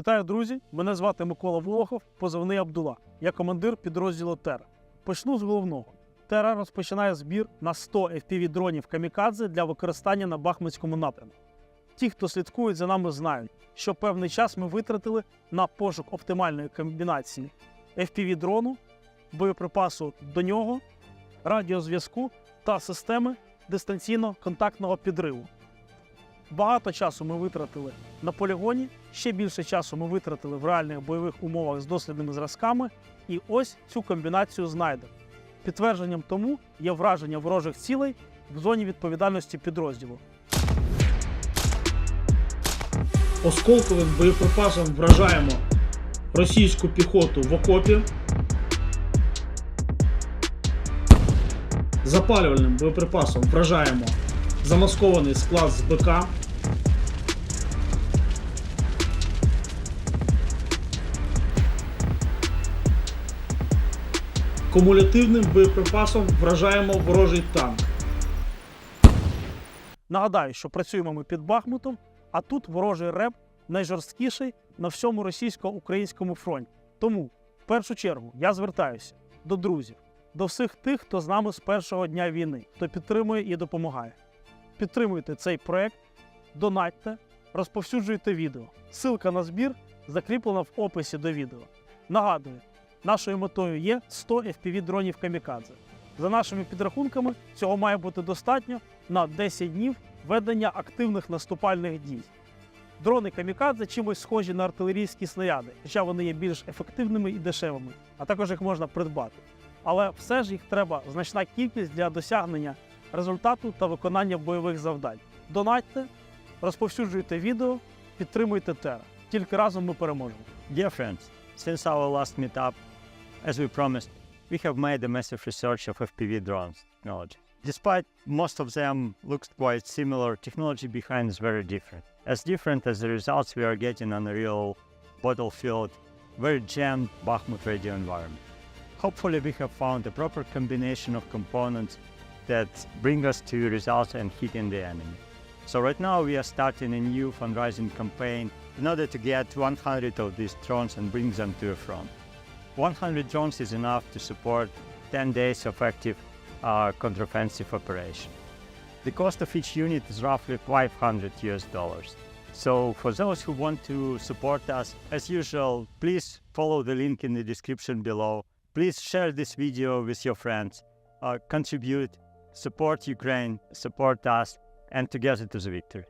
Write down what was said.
Вітаю, друзі! Мене звати Микола Волохов, позивний Абдула. Я командир підрозділу Тера. Почну з головного. Тера розпочинає збір на 100 fpv дронів камікадзе для використання на Бахмутському напрямку. Ті, хто слідкують за нами, знають, що певний час ми витратили на пошук оптимальної комбінації fpv дрону, боєприпасу до нього, радіозв'язку та системи дистанційно-контактного підриву. Багато часу ми витратили на полігоні, ще більше часу ми витратили в реальних бойових умовах з дослідними зразками, і ось цю комбінацію знайдемо. Підтвердженням тому є враження ворожих цілей в зоні відповідальності підрозділу. Осколковим боєприпасом вражаємо російську піхоту в окопі. Запалювальним боєприпасом вражаємо замаскований склад з БК. Кумулятивним боєприпасом вражаємо ворожий танк. Нагадаю, що працюємо ми під Бахмутом, а тут ворожий реп найжорсткіший на всьому російсько-українському фронті. Тому, в першу чергу, я звертаюся до друзів, до всіх тих, хто з нами з першого дня війни, хто підтримує і допомагає. Підтримуйте цей проект, донатьте, розповсюджуйте відео. Силка на збір закріплена в описі до відео. Нагадую, нашою метою є 100 fpv дронів камікадзе. За нашими підрахунками, цього має бути достатньо на 10 днів ведення активних наступальних дій. Дрони камікадзе чимось схожі на артилерійські снаряди, хоча вони є більш ефективними і дешевими, а також їх можна придбати. Але все ж їх треба значна кількість для досягнення результату та виконання бойових завдань. Донатьте, розповсюджуйте відео, підтримуйте Тера. Тільки разом ми переможемо. Dear friends, since our last meetup, as we promised, we have made a massive research of FPV drones technology. Despite most of them looks quite similar, technology behind is very different. As different as the results we are getting on a real battlefield, very jammed Bakhmut radio environment. Hopefully we have found a proper combination of components that bring us to results and hitting the enemy. So right now we are starting a new fundraising campaign in order to get 100 of these drones and bring them to the front. 100 drones is enough to support 10 days of active uh, counteroffensive operation. The cost of each unit is roughly 500 US dollars. So for those who want to support us, as usual, please follow the link in the description below. Please share this video with your friends, uh, contribute, support Ukraine, support us, and together to the victory.